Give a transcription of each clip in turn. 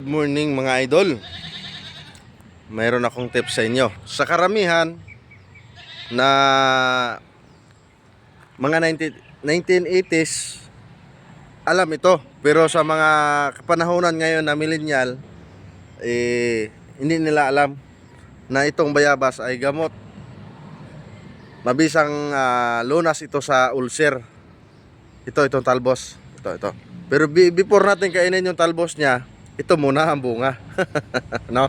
Good morning mga idol. Mayroon akong tips sa inyo. Sa karamihan na mga 90, 1980s alam ito. Pero sa mga kapanahonan ngayon na millennial eh hindi nila alam na itong bayabas ay gamot. Mabisang ah, lunas ito sa ulcer. Ito itong talbos. Ito ito. Pero be- before natin kainin yung talbos niya, ito muna ang bunga. no?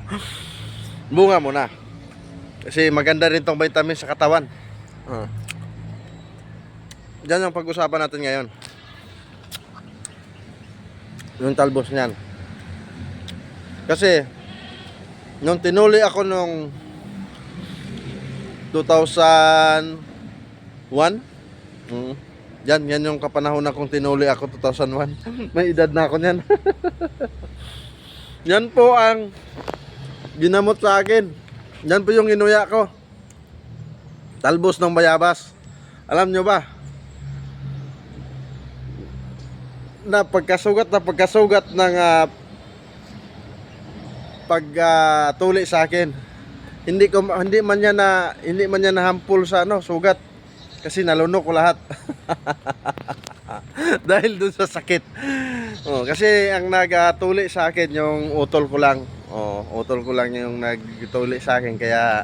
Bunga muna. Kasi maganda rin tong vitamin sa katawan. Uh. Diyan ang pag-usapan natin ngayon. Yung talbos niyan. Kasi, nung tinuli ako nung 2001, mm, yan, yan yung kapanahon na kong tinuli ako 2001. May edad na ako niyan. yan po ang ginamot sa akin. Yan po yung inuya ko. Talbos ng bayabas. Alam nyo ba? Na pagkasugat na pagkasugat ng ah, pag ah, tuli sa akin. Hindi ko hindi man niya na hindi man niya nahampul sa ano, sugat. Kasi nalunok ko lahat. Dahil dun sa sakit. Oh, kasi ang nagtuli sa akin yung utol ko lang. Oh, utol ko lang yung nagtuli sa akin kaya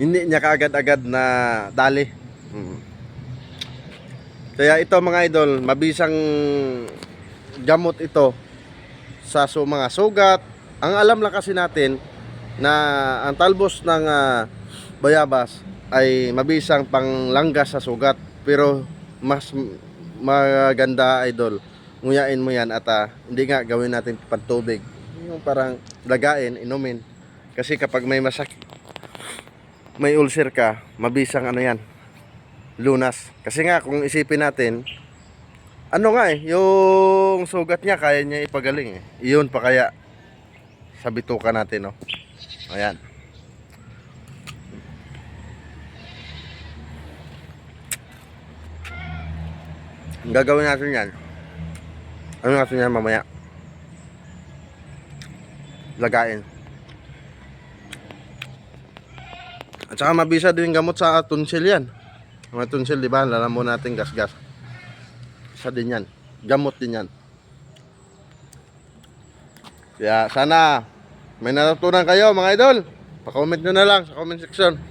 hindi niya kaagad-agad na dali. Mm. Kaya ito mga idol, mabisang gamot ito sa so, mga sugat. Ang alam lang kasi natin na ang talbos ng ah, bayabas ay mabisang panglanggas sa sugat. Pero mas maganda idol, nguyain mo yan at ah, hindi nga gawin natin pantubig. Yung parang lagain, inumin. Kasi kapag may masak may ulcer ka, mabisang ano yan, lunas. Kasi nga kung isipin natin, ano nga eh, yung sugat niya kaya niya ipagaling eh. Iyon pa kaya sa bituka natin, no? Ayan. Gagawin natin yan. Ano natin yan mamaya? Lagain. At saka mabisa din gamot sa tonsil yan. Mga tonsil, di ba? Lalam mo natin gas-gas. Isa din yan. Gamot din yan. Kaya sana may natutunan kayo mga idol. Pa-comment nyo na lang sa comment section.